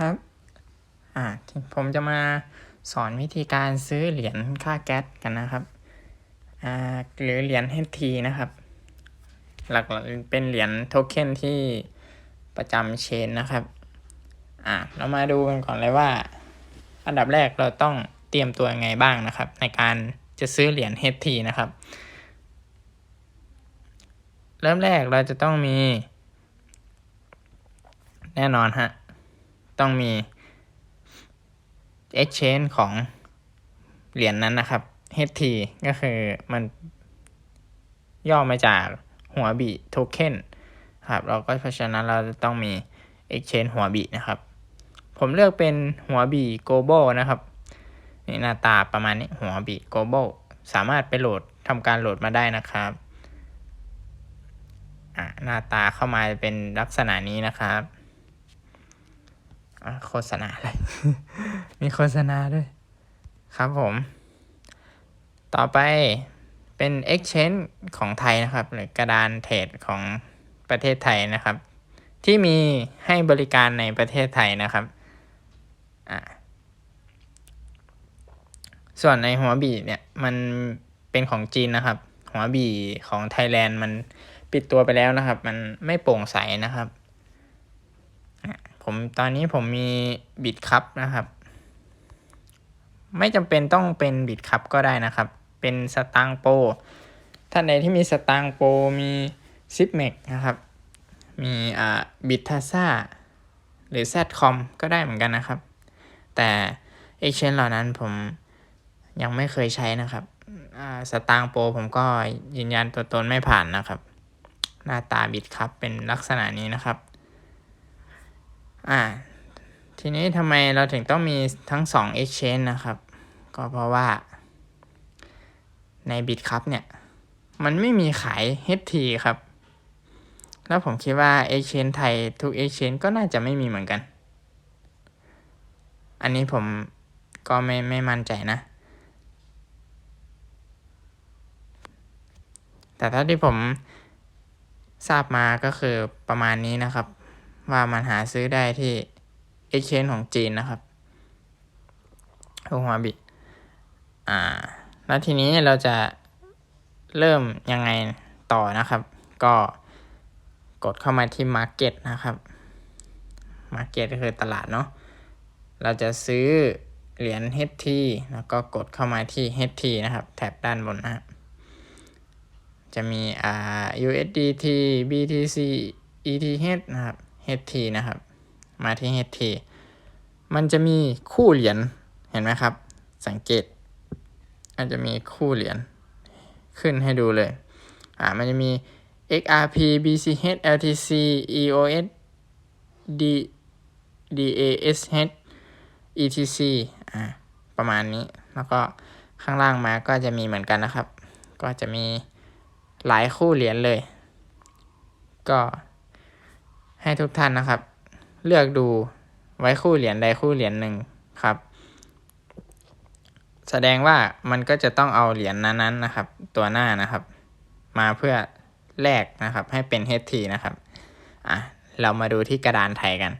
ครับ อ่าผมจะมาสอนวิธีการซื้อเหรียญค่าแก๊สกันนะครับ อ่า หรือเหรียญ HT นะครับ หลักๆเป็นเหรียญโทเค็นที่ประจำเชนนะครับ อ่า เรามาดูกันก่อนเลยว่า อันดับแรกเราต้องเตรียมตัวยังไงบ้างนะครับ ในการจะซื้อเหรียญ HT นะครับ เริ่มแรกเราจะต้องมี แน่นอนฮะ ต้องมี exchange ของเหรียญนนั้นนะครับ HT ก็คือมันย่อมาจากหัวบีโทเค็นครับเราก็เพราะฉะนั้นเราจะต้องมี exchange หัวบีนะครับ ผมเลือกเป็นหัวบี global นะครับนี่หน้าตาประมาณนี้หัวบี global สามารถไปโหลดทำการโหลดมาได้นะครับหน้าตาเข้ามาเป็นลักษณะนี้นะครับ โฆษณาอะไรมีโฆษณาด้วย ครับผม ต่อไปเป็น Exchange ของไทยนะครับ หรือกระดานเทรดของประเทศไทยนะครับ ที่มีให้บริการในประเทศไทยนะครับอ่าส่วนในหัวบีเนี่ยมันเป็นของจีนนะครับ หัวบีของไทยแลนด์มันปิดตัวไปแล้วนะครับ มันไม่โปร่งใสนะครับ ผมตอนนี้ผมมีบิตคัพนะครับ ไม่จำเป็นต้องเป็นบิตคัพก็ได้นะครับ เป็นสตางโปท่านใดที่มีสตางโปมีซิปเมกนะครับ มีอ่าบิตทาซ่าหรือ Zcom ก็ได้เหมือนกันนะครับ แต่ Exchange เหล่านั้นผมยังไม่เคยใช้นะครับสตางโปผมก็ยืนยันตัวตนไม่ผ่านนะครับ หน้าตาบิตครับเป็นลักษณะนี้นะครับ อ่า ทีนี้ทำไมเราถึงต้องมีทั้งสอง exchange นะครับ ก็เพราะว่า ใน Bitcup เนี่ย มันไม่มีขาย HT ครับ แล้วผมคิดว่า exchange ไทยทุก exchange ก็น่าจะไม่มีเหมือนกัน อันนี้ผมก็ไม่ไม่มั่นใจนะ แต่ถ้าที่ผมทราบมาก็คือประมาณนี้นะครับ ว่ามันหาซื้อได้ที่ Exchange ของจีนนะครับโฮวาบิอ่า แล้วทีนี้เราจะเริ่มยังไงต่อนะครับ ก็กดเข้ามาที่ Market นะครับ Market ก็คือตลาดเนาะ เราจะซื้อเหรียญ HT แล้วก็กดเข้ามาที่ HT นะครับ แถบด้านบนนะจะมีอ่า USDT BTC ETH นะครับ HT นะครับ มาที่ HT มันจะมีคู่เหรียญเห็นไหมครับ สังเกต อาจจะมีคู่เหรียญขึ้นให้ดูเลย อ่า มันจะมี XRP BCH LTC EOS D DASH ETC อ่า ประมาณนี้ แล้วก็ข้างล่างมาก็จะมีเหมือนกันนะครับ ก็จะมีหลายคู่เหรียญเลย ก็ ให้ทุกท่านนะครับ เลือกดูไว้คู่เหรียญใดคู่เหรียญหนึ่งครับ แสดงว่ามันก็จะต้องเอาเหรียญนั้นๆนะครับ ตัวหน้านะครับ มาเพื่อแลกนะครับ ให้เป็น HT นะครับอะเรามาดูที่กระดานไทยกัน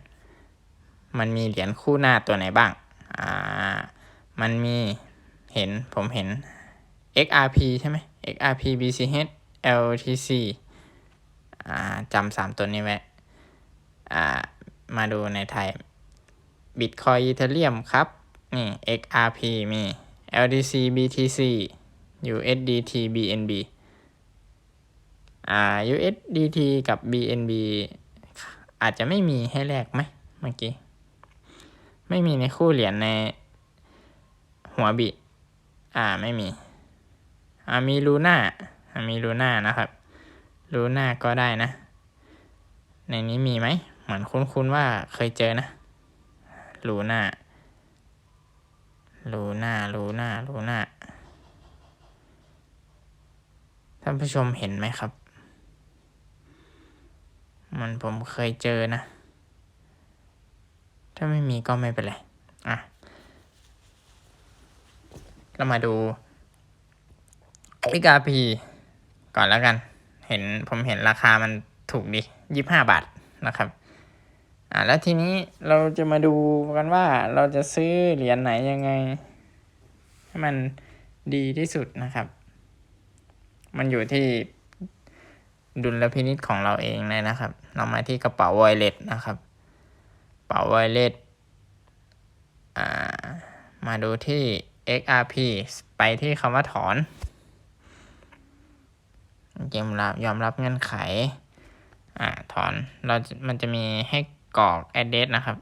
มันมีเหรียญคู่หน้าตัวไหนบ้างอ่ามันมีเห็นผมเห็น XRP ใช่ไหม XRP BCH LTC อ่าจำสามตัวนี้ไว้ มาดูในไทย Bitcoin Ethereum ครับ นี่ XRP มี LDC BTC USDT BNB อ่า USDT กับ BNB อาจจะไม่มีให้แลกไหมเมื่อกี้ ไม่มีในคู่เหรียญในหัวบิ อ่าไม่มี อ่ามีลูน่ามีลูน่านะครับลูน่าก็ได้นะ ในนี้มีไหม เหมือนคุ้นๆว่าเคยเจอนะลูน่าลูน่าลูน่าลูน่าท่านผู้ชมเห็นไหมครับ มันผมเคยเจอนะ ถ้าไม่มีก็ไม่เป็นไร อะ เรามาดู XRP ก่อนแล้วกัน เห็นผมเห็นราคามันถูกดียี่บห้าบาทนะครับ อ่าแล้วทีนี้เราจะมาดูกันว่าเราจะซื้อเหรียญไหนยังไง ให้มันดีที่สุดนะครับ มันอยู่ที่ดุลพินิจของเราเองเลยนะครับ เรามาที่กระเป๋า wallet นะครับกระเป๋า wallet อ่ามาดูที่ XRP ไปที่คำว่าถอนยอมรับยอมรับเงื่อนไข อ่า ถอน เรา มันจะมีให้ กรอก address นะครับ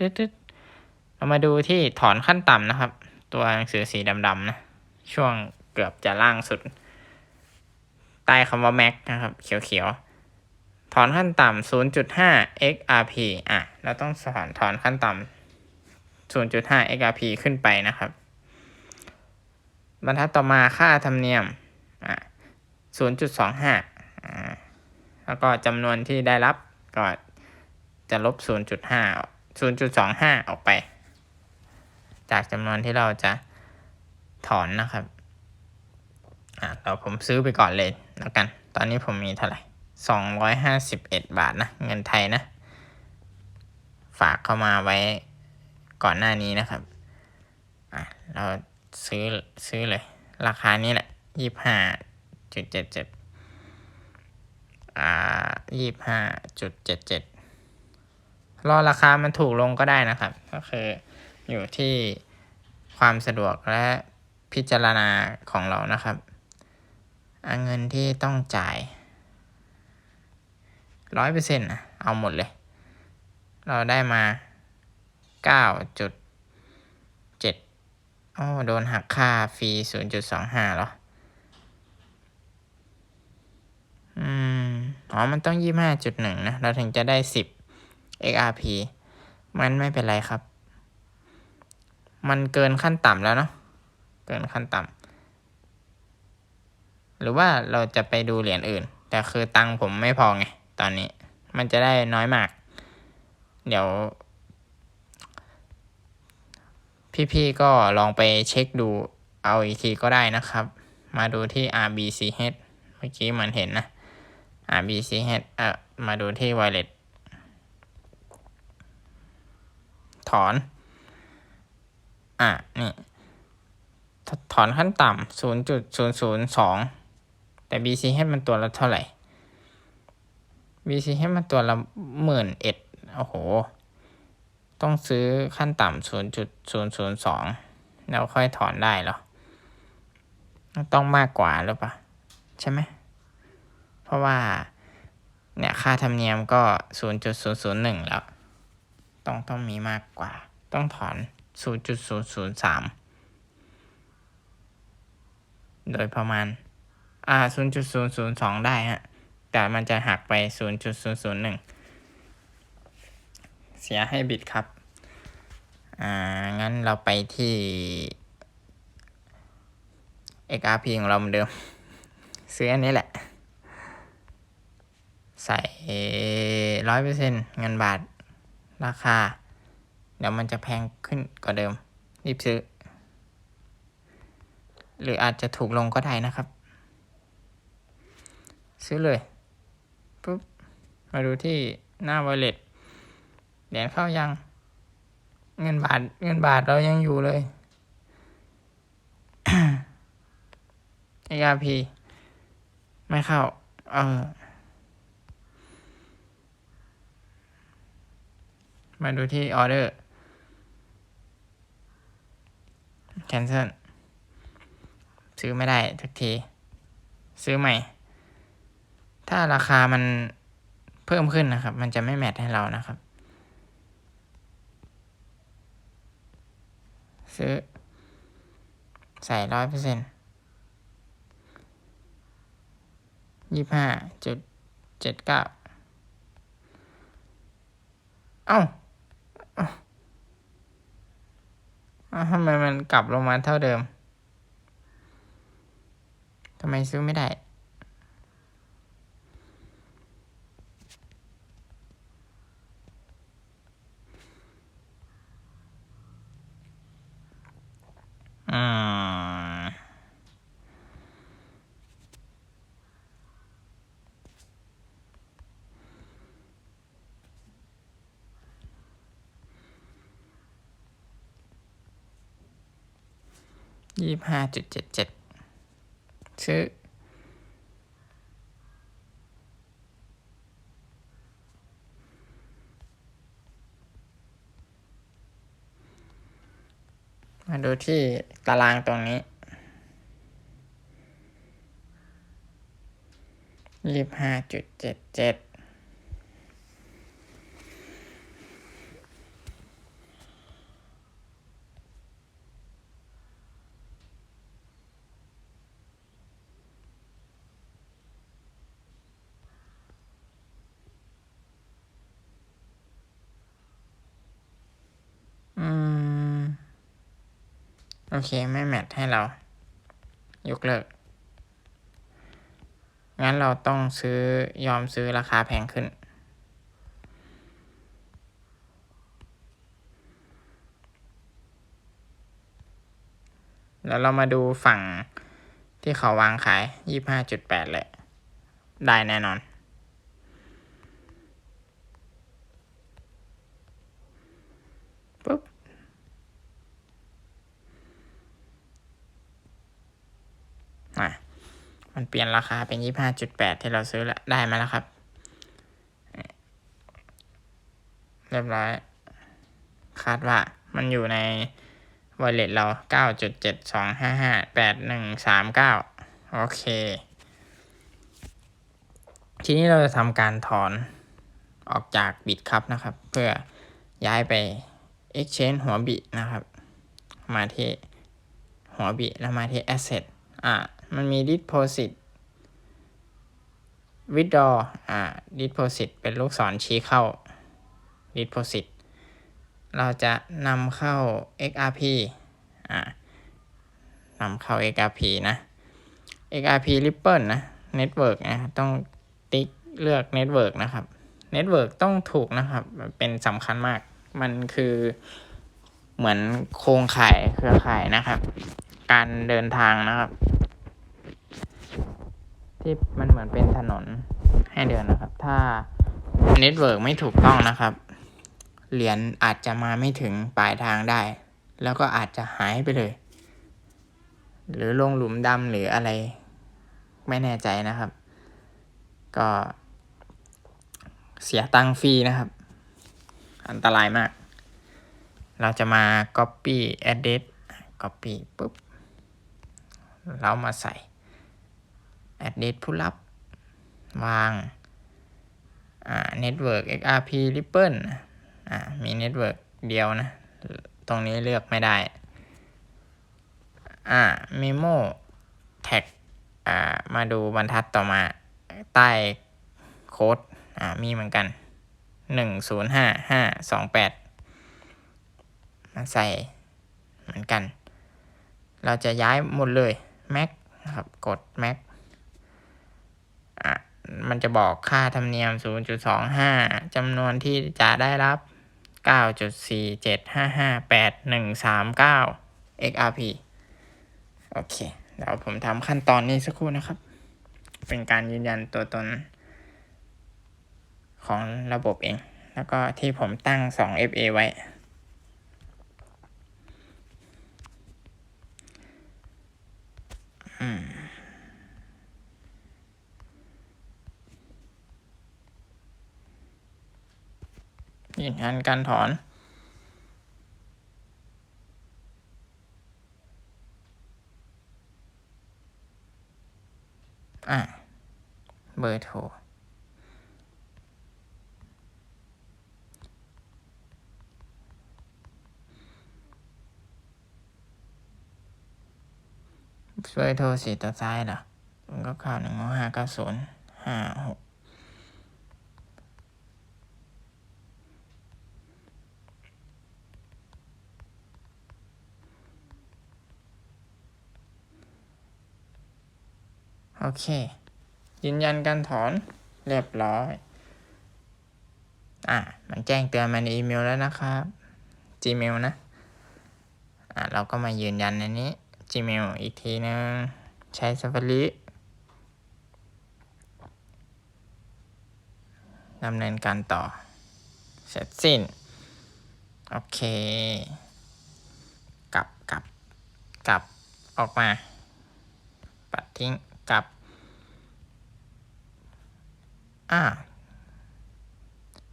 ตึ๊ดๆเรามาดูที่ถอนขั้นต่ำนะครับ ตัวหนังสือสีดำๆนะ ช่วงเกือบจะล่างสุด ใต้คำว่า max นะครับ เขียวๆ ถอนขั้นต่ำ0.5 XRP อะ เราต้องถอนถอนขั้นต่ำ0.5 XRP ขึ้นไปนะครับ บรรทัดต่อมาค่าธรรมเนียม อะ0.25 อ่าแล้วก็จำนวนที่ได้รับก็ จะลบ 0.5 0.25 ออกไป จากจำนวนที่เราจะถอนนะครับอ่าเราผมซื้อไปก่อนเลยแล้วกัน ตอนนี้ผมมีเท่าไหร่สองร้อยห้าสิบเอ็ดบาทนะ เงินไทยนะ ฝากเข้ามาไว้ก่อนหน้านี้นะครับอ่าเราซื้อซื้อเลย ราคานี้แหละยี่ห้าจุดเจ็ดเจ็ดอ่ายี่ห้าจุดเจ็ดเจ็ด รอราคามันถูกลงก็ได้นะครับ ก็คืออยู่ที่ความสะดวกและพิจารณาของเรานะครับเงินที่ต้องจ่ายร้อยเปอร์เซ็นต์เอาหมดเลย เราได้มาเก้าจุดเจ็ดโอ้โดนหักค่าฟรีศูนย์จุดสองห้าหรอ อืม อ๋อ มันต้องยี่ห้าจุดหนึ่งนะ เราถึงจะได้สิบ XRP มันไม่เป็นไรครับ มันเกินขั้นต่ำแล้วเนาะ เกินขั้นต่ำ หรือว่าเราจะไปดูเหรียญอื่น แต่คือตังผมไม่พอไง ตอนนี้ มันจะได้น้อยมาก เดี๋ยว พี่ๆก็ลองไปเช็คดูเอาอีกทีก็ได้นะครับ มาดูที่ RBCH เมื่อกี้มือนเห็นนะ RBCH เอ่อ มาดูที่ wallet ถ อน อะ นี่ ถอนขั้นต่ำศูนย์จุดศูนย์ศูนย์สองแต่ BCH มันตัวละเท่าไหร่ BCH มันตัวละหมื่นเอ็ดโอ้โห ต้องซื้อขั้นต่ำศูนย์จุดศูนย์ศูนย์สองแล้วค่อยถอนได้เหรอ ต้องมากกว่าหรือเปล่า ใช่ไหม เพราะว่าเนี่ยค่าธรรมเนียมก็ศูนย์จุดศูนย์ศูนย์หนึ่งแล้ว ต้องต้องมีมากกว่า ต้องถอน 0.003 โดยประมาณ อ่า 0.002 ได้ฮะ แต่มันจะหักไป 0.001 เสียให้บิดครับ อ่า งั้นเราไปที่ XRP ของเราเหมือนเดิม ซื้ออันนี้แหละ ใส่ร้อยเปอร์เซ็นเงินบาท ราคา เดี๋ยวมันจะแพงขึ้นกว่าเดิม รีบซื้อ หรืออาจจะถูกลงก็ได้นะครับ ซื้อเลยปุ๊บมาดูที่หน้า wallet เหรียญเข้ายัง เงินบาท เงินบาทเรายังอยู่เลย ARP ไม่เข้า เออ มาดูที่ออเดอร์ cancel ซื้อไม่ได้สักที ซื้อใหม่ ถ้าราคามันเพิ่มขึ้นนะครับ มันจะไม่แมทให้เรานะครับ ซื้อ ใส่ร้อยเปอร์เซ็นต์ยี่ห้าจุดเจ็ดเก้าเอ้า ทำไมมันกลับลงมาเท่าเดิมทำไมซื้อไม่ได้ อืม ยี่ห้าจุดเจ็ดเจ็ดซื้อ มาดูที่ตารางตรงนี้ยี่ห้าจุดเจ็ดเจ็ด อืม โอเค ไม่แมทให้เรา ยกเลิก งั้นเราต้องซื้อยอมซื้อราคาแพงขึ้น แล้วเรามาดูฝั่งที่เขาวางขายยี่ห้าจุดแปดเลย ได้แน่นอน ปุ๊บ อะมันเปลี่ยนราคาเป็นยี่ห้าจุดแปดที่เราซื้อแล้วได้มาแล้วครับ เรียบร้อย คาดว่ามันอยู่ใน w a l l e t เราเก้าจุดเจ็ดสองห้าห้าแปดหนึ่งสามเก้าโอเค ทีนี้เราจะทำการถอนออกจากบิตครับนะครับ เพื่อย้ายไป Exchange หัวบินะครับ มาที่หัวบิแล้วมาที่ Asset อ่า มันมี Deposit Withdraw อ่า Deposit เป็นลูกศรชี้เข้า Deposit เราจะนำเข้า XRP อ่านำเข้า XRP นะ XRP Ripple นะ Network นะต้องติ๊กเลือก Network นะครับ Network ต้องถูกนะครับ เป็นสำคัญมาก มันคือเหมือนโครงข่ายเครือข่ายนะครับ การเดินทางนะครับ ที่มันเหมือนเป็นถนนให้เดินนะครับ ถ้า Network ไม่ถูกต้องนะครับ เหรียญอาจจะมาไม่ถึงปลายทางได้ แล้วก็อาจจะหายไปเลย หรือลงหลุมดำหรืออะไร ไม่แน่ใจนะครับ ก็เสียตังฟรีนะครับ อันตรายมาก เราจะมา copy address copy ปุ๊บ เรามาใส่ address ผู้รับ วางอ่า network XRP Ripple อ่า มี network เดียวนะ ตรงนี้เลือกไม่ได้ อ่า memo tag อ่า มาดูบรรทัดต่อมา ใต้โค้ด อ่า มีเหมือนกันหนึ่งศูนย์ห้าห้าสองแปดมาใส่เหมือนกัน เราจะย้ายหมดเลย Mac นะครับ กด Mac มันจะบอกค่าธรรมเนียม 0.25จำนวนที่จะได้รับ 9.47558139 XRP โอเค เดี๋ยวผมทำขั้นตอนนี้สักครู่นะครับ เป็นการยืนยันตัวตนของระบบเอง แล้วก็ที่ผมตั้ง 2FA ไว้ อืม ยืนยันการถอน อะ เบอร์โทรเบอร์โทรสีตัวซ้ายเหรอก็เข้าหนึ่งห้าเก้าศูนย์ห้าหก เค ยืนยันการถอนเรียบร้อย อะมันแจ้งเตือนมาในอีเมลแล้วนะครับ Gmail นะ อะเราก็มายืนยันในนี้ Gmail อีกทีนึง ใช้ Safari ดำเนินการต่อ เสร็จสิ้น โอเค กลับกลับกลับออกมา ปัดทิ้งกลับ อ่า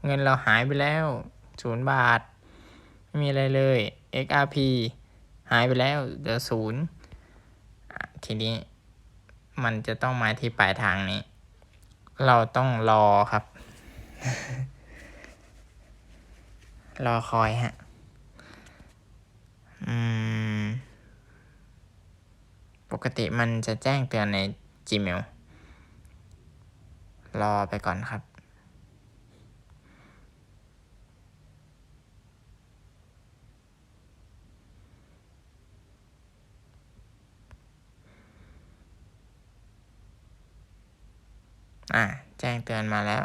เงินเราหายไปแล้วศูนย์บาท ไม่มีอะไรเลย XRP หายไปแล้วเหลือศูนย์ทีนี้มันจะต้องมาที่ปลายทางนี้ เราต้องรอครับ รอคอยฮะ อืม ปกติมันจะแจ้งเตือนใน Gmail รอไปก่อนครับ อ่า แจ้งเตือนมาแล้ว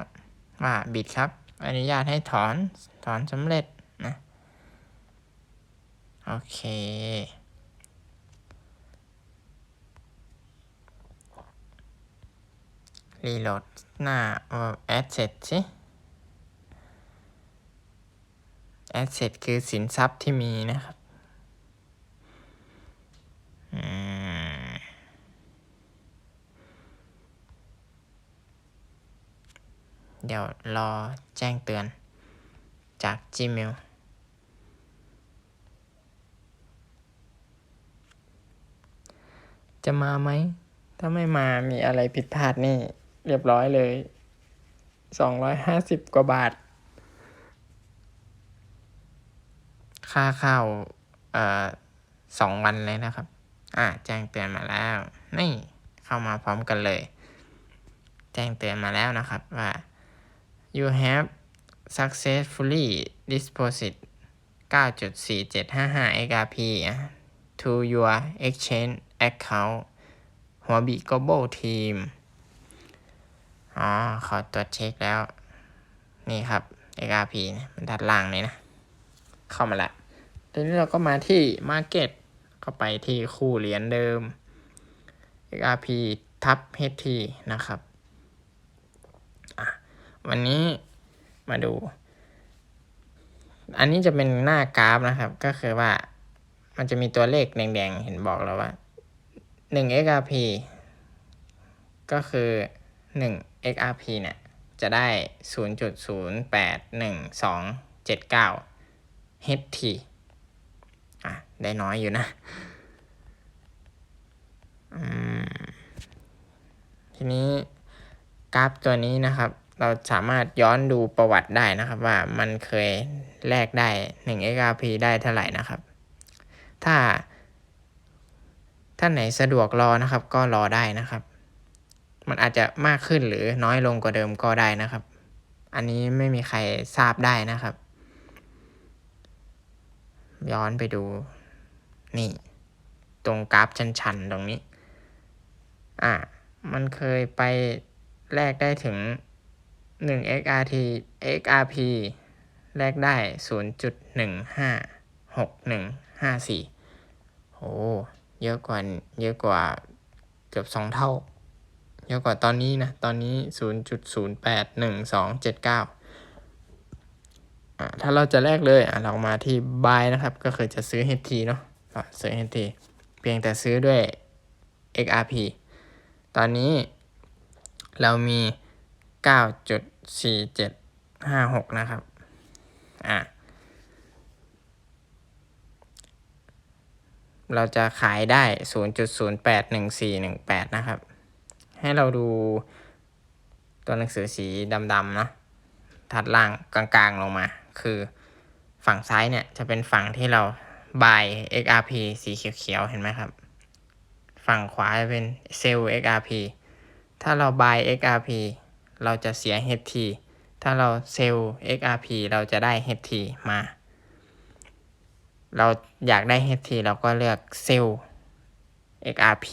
ว่าบิดครับ อนุญาตให้ถอน ถอนสำเร็จนะ โอเค รีโหลดหน้าแอดเสร็จสิแอดเสร็จคือสินทรัพย์ที่มีนะครับ เดี๋ยวรอแจ้งเตือนจาก Gmail จะมาไหม ถ้าไม่มามีอะไรผิดพลาดนี่ เรียบร้อยเลยสองร้อยห้าสิบกว่าบาท ค่าข้าวเอ่อสองวันเลยนะครับ อ่าแจ้งเตือนมาแล้ว นี่เข้ามาพร้อมกันเลย แจ้งเตือนมาแล้วนะครับว่า you have successfully deposit 9.4755 XRP to your exchange account หัวบี global team อ๋อ ขอตรวจเช็คแล้ว นี่ครับ XRP นะมันด้านล่างนี้นะ เข้ามาละทีนี้เราก็มาที่ Market ก็ไปที่คู่เหรียญเดิม XRP ทับ HT นะครับ วันนี้มาดู อันนี้จะเป็นหน้ากราฟนะครับ ก็คือว่ามันจะมีตัวเลขแดงๆ เห็นบอกแล้วว่า1 XRP ก็คือ 1 XRP เนี่ย จะได้ 0.081279 HT อะ ได้น้อยอยู่นะอืมทีนี้กราฟตัวนี้นะครับ เราสามารถย้อนดูประวัติได้นะครับ ว่ามันเคยแลกได้ 1 XRP ได้เท่าไหร่นะครับ ถ้าท่านไหนสะดวกรอนะครับ ก็รอได้นะครับ มันอาจจะมากขึ้นหรือน้อยลงกว่าเดิมก็ได้นะครับ อันนี้ไม่มีใครทราบได้นะครับ ย้อนไปดู นี่ ตรงกราฟชันๆ ตรงนี้ อะมันเคยไปแลกได้ถึง 1 XRT XRP แลกได้ 0.156154 โอ้ เยอะกว่า เยอะกว่าเกือบสองเท่า เยอะกว่าตอนนี้นะ ตอนนี้ 0.081279อ่าถ้าเราจะแลกเลยอะเรามาที่ buy นะครับ ก็คือจะซื้อ HT เนาะซื้อ HT เพียงแต่ซื้อด้วย XRP ตอนนี้เรามี 9.4756 นะครับ อะเราจะขายได้ 0.081418 นะครับ ให้เราดูตัวหนังสือสีดำๆนะถัดล่างกลางๆลงมา คือฝั่งซ้ายเนี่ยจะเป็นฝั่งที่เรา buy XRP สีเขียวๆเห็นไหมครับ ฝั่งขวาจะเป็น sell XRP ถ้าเรา buy XRP เราจะเสีย HT ถ้าเรา sell XRP เราจะได้ HT มา เราอยากได้ HT เราก็เลือก sell XRP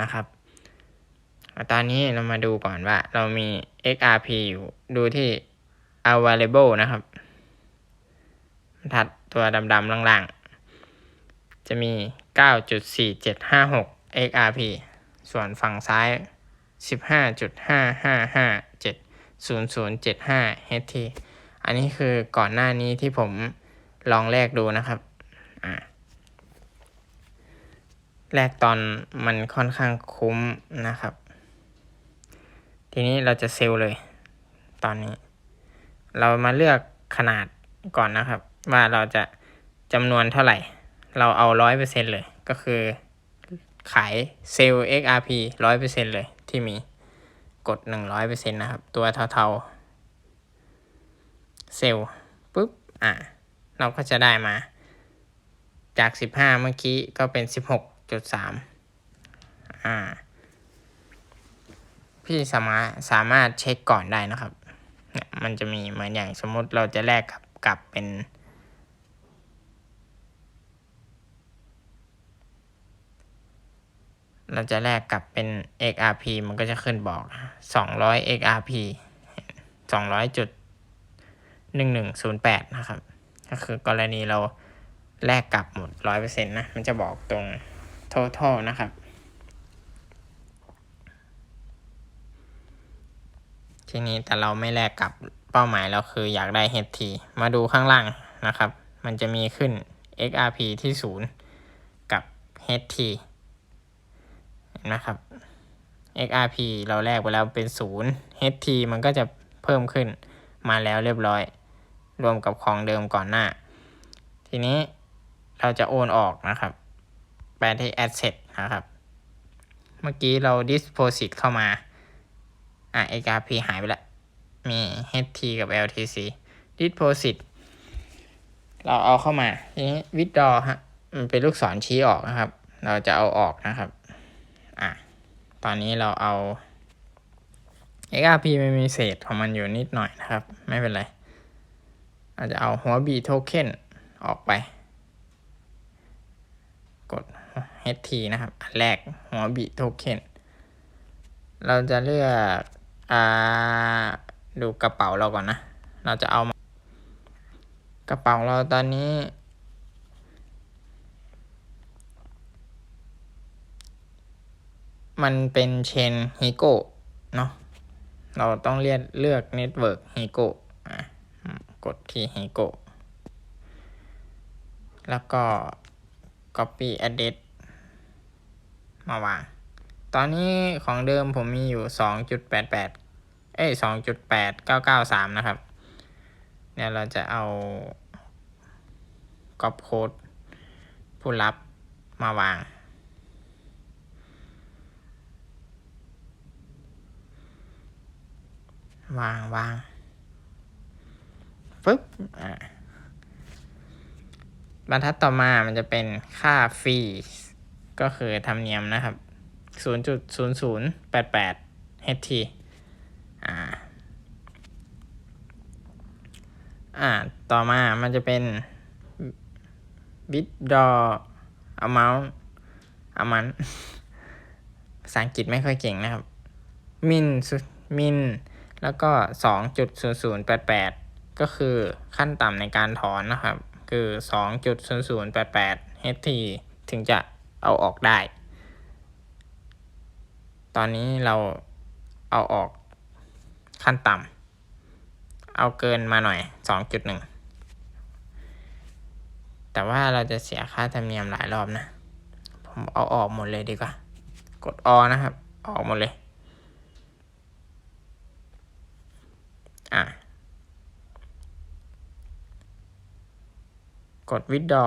นะครับ ตอนนี้เรามาดูก่อนว่าเรามี XRP อยู่ดูที่ available นะครับ ถัดตัวดำๆล่างๆ จะมี 9.4756 XRP ส่วนฝั่งซ้าย 15.55570075 HT อันนี้คือก่อนหน้านี้ที่ผมลองแลกดูนะครับ อ่าแลกตอนมันค่อนข้างคุ้มนะครับ ทีนี้เราจะเซลเลย ตอนนี้ เรามาเลือกขนาดก่อนนะครับ ว่าเราจะจำนวนเท่าไหร่ เราเอาร้อยเปอร์เซ็นเลย ก็คือขายเซลล์ XRP ร้อยเปอร์เซ็นเลยที่มีกดหนึ่งร้อยเปอร์เซ็นนะครับ ตัวเทาๆ เซลล์ปุ๊บ อะ เราก็จะได้มา จากสิบห้าเมื่อกี้ก็เป็นสิบหกจุดสามอ่า พี่สามารถสามารถเช็คก่อนได้นะครับเนี่ยมันจะมีเหมือนอย่างสมมุติเราจะแลกกับกับเป็น เราจะแลกกับเป็น XRP มันก็จะขึ้นบอก 200 XRP 200จุด1108 นะครับ ก็คือกรณีเราแลกกลับหมด 100%นะ มันจะบอกตรง total นะครับ ทีนี้แต่เราไม่แลกกับเป้าหมายเราคืออยากได้ HT มาดูข้างล่างนะครับ มันจะมีขึ้น XRP ที่ 0 กับ HT เห็นไหมครับ XRP เราแลกไปแล้วเป็น 0 HT มันก็จะเพิ่มขึ้นมาแล้วเรียบร้อย รวมกับของเดิมก่อนหน้า ทีนี้เราจะโอนออกนะครับ ไปที่ Asset นะครับ เมื่อกี้เรา Deposit เข้ามา อะ XRP หายไปล้วมี HT กับ LTC Deposit เราเอาเข้ามาทีนี้ Withdraw ฮะ มันเป็นลูกศรชี้ออกนะครับ เราจะเอาออกนะครับ อะ ตอนนี้เราเอา XRP มันมีเศษของมันอยู่นิดหน่อยนะครับ ไม่เป็นไร เราจะเอาหัว B token ออกไป กด HT นะครับ อันแรกหัว B token เราจะเลือก อ่า ดูกระเป๋าเราก่อนนะ เราจะเอา กระเป๋าเราตอนนี้ มันเป็นเชนฮิโก้เนาะ เราต้องเลือกเลือกเน็ตเวิร์กฮิโกะกดที่ฮิโกแล้วก็ copy address มาวาง ตอนนี้ของเดิมผมมีอยู่ 2.88 เอ้ย 2.8993 นะครับ เนี่ยเราจะเอาก๊อปโค้ดผู้รับมาวาง วางวางปึ๊บอ่าบรรทัดต่อมามันจะเป็นค่าฟรีก็คือธรรมเนียมนะครับ 0.0088 HT อ่า อ่า ต่อมามันจะเป็น withdraw amount amount ภาษาอังกฤษไม่ค่อยเก่งนะครับ min min แล้วก็ 2.0088 ก็คือขั้นต่ำในการถอนนะครับ คือ 2.0088 HT ถึงจะเอาออกได้ ตอนนี้เราเอาออกขั้นต่ำ เอาเกินมาหน่อย 2.1 แต่ว่าเราจะเสียค่าธรรมเนียมหลายรอบนะ ผมเอาออกหมดเลยดีกว่า กดออนะครับ ออกหมดเลย อะ กดวิดดอ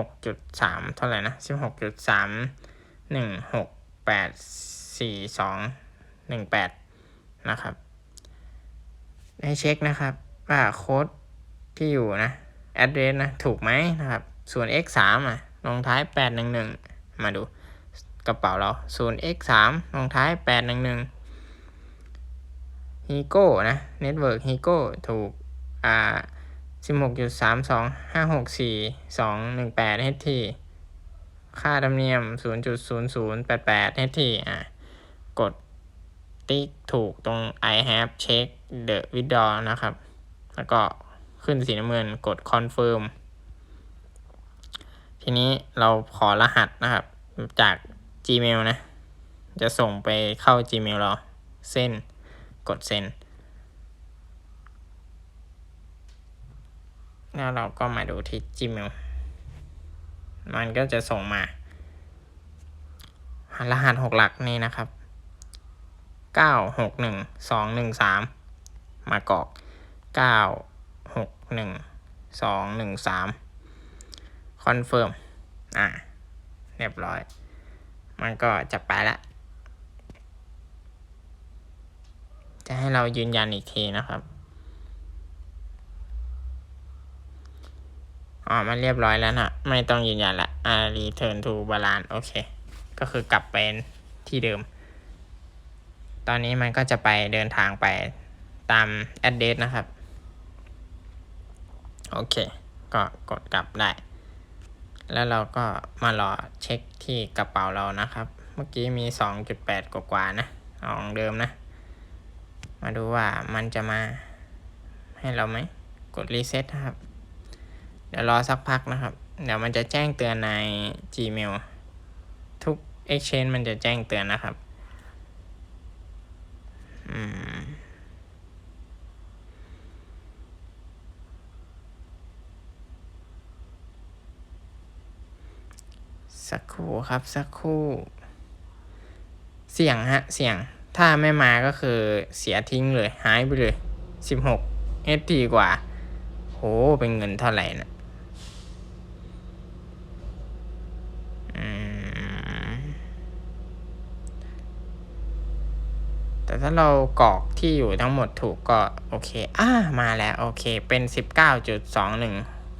16.3 เท่าไหร่นะ 16.3 16 แปดสี่สองหนึ่งแปดนะครับ ให้เช็คนะครับว่าโค้ดที่อยู่นะ address นะถูกไหมนะครับ ส่วน x 3อะลงท้าย 811 มาดูกระเป๋าเราส่วน x 3ลงท้าย 811 Higo นะ Network Higo ถูกอ่า16.32564218 HT ค่าธรรมเนียม 0.0088 HT อะกดติ๊กถูกตรง I have check the withdraw นะครับ แล้วก็ขึ้นสีน้ำเงินกด confirm ทีนี้เราขอรหัสนะครับ จาก Gmail นะ จะส่งไปเข้า Gmail เราเส้นกดเซ็นแล้วเราก็มาดูที่ Gmail มันก็จะส่งมารหัสหกหลักนี่นะครับเก้าหกหนึ่งสองหนึ่งสามมากรอกเก้าหกหนึ่งสองหนึ่งสามคอนเฟิร์มอะเรียบร้อย มันก็จะไปละ จะให้เรายืนยันอีกทีนะครับ อ๋อ มันเรียบร้อยแล้วนะไม่ต้องยืนยันละอ่า return to balance โอเค ก็คือกลับไปที่เดิม ตอนนี้มันก็จะไปเดินทางไปตาม address นะครับ โอเค ก็กดกลับได้ แล้วเราก็มารอเช็คที่กระเป๋าเรานะครับ เมื่อกี้มี 2.8 กว่าๆนะของเดิมนะ มาดูว่ามันจะมาให้เราไหม กดรีเซ็ตครับ เดี๋ยวรอสักพักนะครับ เดี๋ยวมันจะแจ้งเตือนใน Gmail ทุก Exchange มันจะแจ้งเตือนนะครับ อืมสักครู่ครับสักครู่ เสี่ยงฮะ เสี่ยง ถ้าไม่มาก็คือเสียทิ้งเลย หายไปเลยสิบหก ST กว่า โห เป็นเงินเท่าไหร่นะอืม แต่ถ้าเรากรอกที่อยู่ทั้งหมดถูกก็โอเค อ่ามาแล้วโอเค เป็นสิบเก้าจุดสองหนึ่ง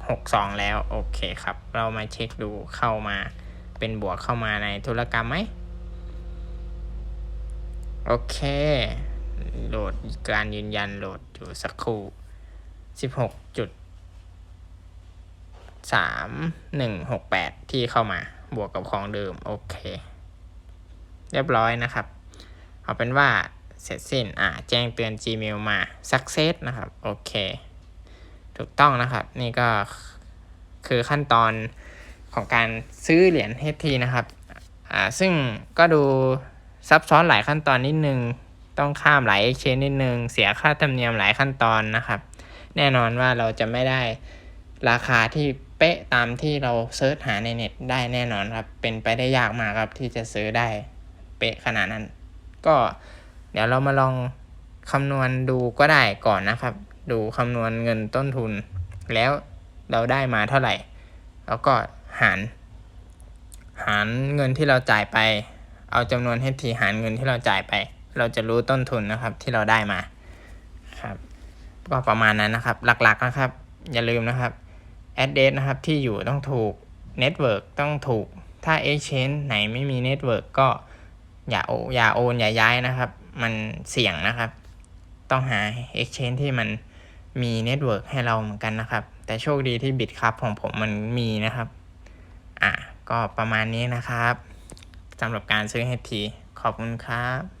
หกสองแล้วโอเคครับ เรามาเช็คดูเข้ามาเป็นบวกเข้ามาในธุรกรรมไหม โอเค โหลดการยืนยันโหลดอยู่สักครู่สิบหกจุดสามหนึ่งหกแปดที่เข้ามาบวกกับของเดิม โอเค เรียบร้อยนะครับ เอาเป็นว่า เสร็จสิ้น อ่า แจ้งเตือน Gmail มา success นะครับ โอเค ถูกต้องนะครับ นี่ก็คือขั้นตอนของการซื้อเหรียญ HT นะครับ อ่า ซึ่งก็ดูซับซ้อนหลายขั้นตอนนิดนึง ต้องข้ามหลาย exchange นิดนึง เสียค่าธรรมเนียมหลายขั้นตอนนะครับ แน่นอนว่าเราจะไม่ได้ราคาที่เป๊ะตามที่เราเซิร์ชหาในเน็ตได้แน่นอนครับ เป็นไปได้ยากมากครับที่จะซื้อได้เป๊ะขนาดนั้น ก็ เดี๋ยวเรามาลองคำนวณดูก็ได้ก่อนนะครับ ดูคำนวณเงินต้นทุน แล้วเราได้มาเท่าไหร่ แล้วก็หาร หารเงินที่เราจ่ายไป เอาจำนวน HT หารเงินที่เราจ่ายไป เราจะรู้ต้นทุนนะครับที่เราได้มาครับ ก็ประมาณนั้นนะครับ หลักๆนะครับ อย่าลืมนะครับ address นะครับที่อยู่ต้องถูก network ต้องถูก ถ้า exchange ไหนไม่มี network ก็อย่าโออย่าโอนอย่าย้ายนะครับ มันเสี่ยงนะครับ ต้องหา exchange ที่มันมี network ให้เราเหมือนกันนะครับ แต่โชคดีที่บิตครับของผมมันมีนะครับ อะ ก็ประมาณนี้นะครับสำหรับการซื้อ HT ขอบคุณครับ